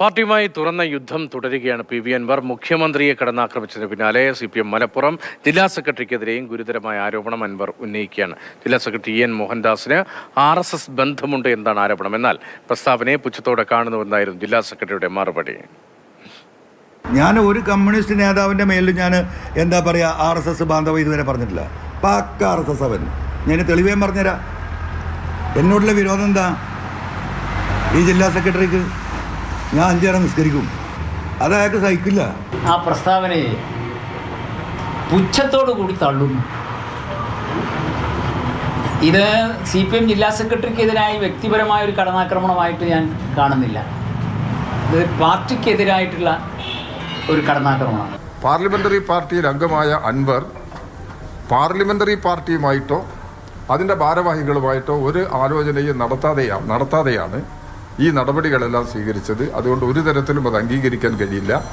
പാർട്ടിയുമായി തുറന്ന യുദ്ധം തുടരുകയാണ് പി വി അൻവർ. മുഖ്യമന്ത്രിയെ കടന്നാക്രമിച്ചതിന് പിന്നാലെ സി പി എം മലപ്പുറം. ജില്ലാ സെക്രട്ടറിക്കെതിരെയും ഗുരുതരമായ ആരോപണം അൻവർ ഉന്നയിക്കുകയാണ്. ജില്ലാ സെക്രട്ടറി എൻ മോഹൻദാസിന് ആർ എസ് എസ് ബന്ധമുണ്ട് എന്നാണ് ആരോപണം. എന്നാൽ പ്രസ്താവനയെ പുച്ഛത്തോടെ കാണുന്നുവെന്നായിരുന്നു ജില്ലാ സെക്രട്ടറിയുടെ മറുപടി. ഞാൻ ഒരു കമ്മ്യൂണിസ്റ്റ് നേതാവിന്റെ മേലിൽ ഞാൻ എന്താ പറയുക ആർ എസ് എസ് ബാന്ധവം ഇതുവരെ പറഞ്ഞിട്ടില്ല. പാക്ക ആർ എസ് എസ് അവൻ. ഞാൻ തെളിവേം പറഞ്ഞുതരാം. എന്നോടുള്ള വിരോധം എന്താ? ഈ ജില്ലാ സെക്രട്ടറിക്ക്? ഞാൻ അഞ്ചേരം നിസ്കരിക്കും. അത് അയാൾക്ക് സഹിക്കില്ല. ആ പ്രസ്താവനയെ പുച്ഛത്തോടു കൂടി തള്ളുന്നു. ഇത് സി പി എം ജില്ലാ സെക്രട്ടറിക്കെതിരായി വ്യക്തിപരമായ ഒരു കടന്നാക്രമണമായിട്ട് ഞാൻ കാണുന്നില്ല. ഇത് പാർട്ടിക്കെതിരായിട്ടുള്ള ഒരു കടന്നാക്രമണമാണ്. പാർലമെന്ററി പാർട്ടിയിൽ അംഗമായ അൻവർ പാർലമെന്ററി പാർട്ടിയുമായിട്ടോ അതിന്റെ ഭാരവാഹികളുമായിട്ടോ ഒരു ആലോചനയും നടത്താതെയാണ് നടത്താതെയാണ് ഈ നടപടികളെല്ലാം സ്വീകരിച്ചത്. അതുകൊണ്ട് ഒരു തരത്തിലും അത് അംഗീകരിക്കാൻ കഴിയില്ല.